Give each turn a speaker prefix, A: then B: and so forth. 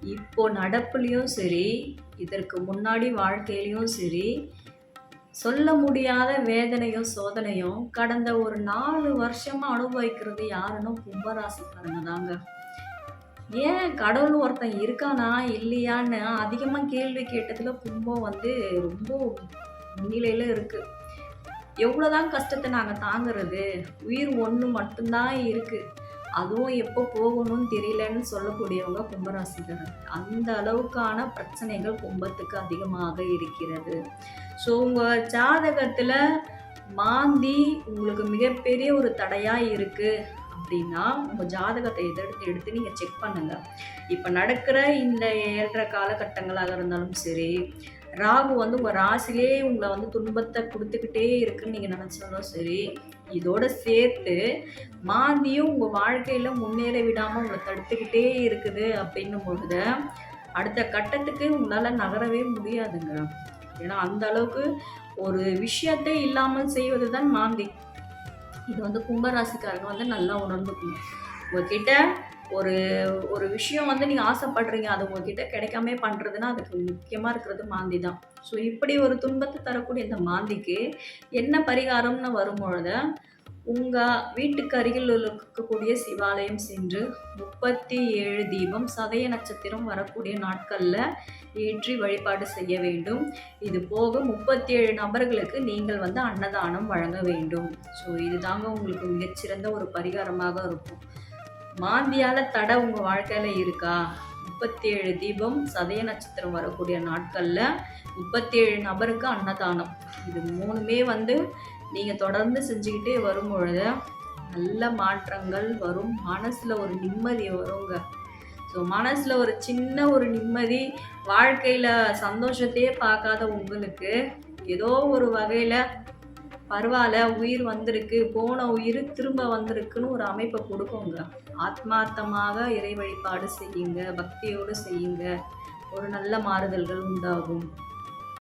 A: இப்போ நடப்புலேயும் சரி இதற்கு முன்னாடி வாழ்க்கையிலையும் சரி சொல்ல முடியாத வேதனையும் சோதனையும் கடந்த ஒரு நாலு வருஷமா அனுபவிக்கிறது யாருன்னு கும்பராசிக்காரங்க தாங்க. ஏன் கடவுள் ஒருத்தன் இருக்கானா இல்லையான்னு அதிகமாக கேள்வி கேட்டதுல கும்பம் வந்து ரொம்ப முன்னிலையில் இருக்கு. எவ்வளோதான் கஷ்டத்தை நாங்கள் தாங்குறது உயிர் ஒன்று மட்டும்தான் இருக்கு. அதுவும் எப்போ போகணும்னு தெரியலன்னு சொல்லக்கூடியவங்க கும்பராசிக்காரங்க. அந்த அளவுக்கான பிரச்சனைகள் கும்பத்துக்கு அதிகமாக இருக்கிறது. ஸோ உங்கள் ஜாதகத்தில் மாந்தி உங்களுக்கு மிகப்பெரிய ஒரு தடையாக இருக்குது அப்படின்னா உங்கள் ஜாதகத்தை எதிர்த்து எடுத்து நீங்கள் செக் பண்ணுங்கள் இப்போ நடக்கிற இந்த ஏற்ற காலகட்டங்களாக இருந்தாலும் சரி ராகு வந்து உங்கள் ராசிலே உங்களை வந்து துன்பத்தை கொடுத்துக்கிட்டே இருக்குன்னு நீங்கள் நினச்சாலும் சரி இதோட சேர்த்து மாந்தியும் உங்கள் வாழ்க்கையில் முன்னேற விடாமல் உங்களை தடுத்துக்கிட்டே இருக்குது அப்படின்னும் பொழுது அடுத்த கட்டத்துக்கு உங்களால் நகரவே முடியாதுங்க. ஏன்னா அந்த அளவுக்கு ஒரு விஷயத்தை இல்லாமல் செய்வது தான் மாந்தி. இது வந்து கும்பராசிக்காரங்க வந்து நல்லா உணர்ந்துக்கணும். உங்ககிட்ட ஒரு ஒரு விஷயம் வந்து நீங்கள் ஆசைப்படுறீங்க அது உங்ககிட்ட கிடைக்காம பண்ணுறதுன்னா அதுக்கு முக்கியமாக இருக்கிறது மாந்தி தான். ஸோ இப்படி ஒரு துன்பத்தை தரக்கூடிய இந்த மாந்திக்கு என்ன பரிகாரம்னு வரும்பொழுது உங்கள் வீட்டுக்கு அருகில் இருக்கக்கூடிய சிவாலயம் சென்று முப்பத்தி ஏழு தீபம் சதய நட்சத்திரம் வரக்கூடிய நாட்களில் ஏற்றி வழிபாடு செய்ய வேண்டும். இது போக முப்பத்தி ஏழு நபர்களுக்கு நீங்கள் வந்து அன்னதானம் வழங்க வேண்டும். ஸோ இதுதாங்க உங்களுக்கு மிகச்சிறந்த ஒரு பரிகாரமாக இருக்கும். மாந்தியால் தடை உங்கள் வாழ்க்கையில் இருக்கா? முப்பத்தி ஏழு தீபம் சதய நட்சத்திரம் வரக்கூடிய நாட்களில் முப்பத்தி ஏழு நபருக்கு அன்னதானம். இது மூணுமே வந்து நீங்கள் தொடர்ந்து செஞ்சுக்கிட்டே வரும் பொழுது நல்ல மாற்றங்கள் வரும். மனசில் ஒரு நிம்மதி வருங்க. ஸோ மனசில் ஒரு சின்ன ஒரு நிம்மதி வாழ்க்கையில் சந்தோஷத்தையே பார்க்காத உங்களுக்கு ஏதோ ஒரு வகையில் பரவாயில்ல உயிர் வந்திருக்கு போன உயிர் திரும்ப வந்திருக்குன்னு ஒரு அமைப்பை கொடுக்குங்க. ஆத்மார்த்தமாக இறை வழிபாடு செய்யுங்க பக்தியோடு செய்யுங்க. ஒரு நல்ல மாறுதல்கள் உண்டாகும்.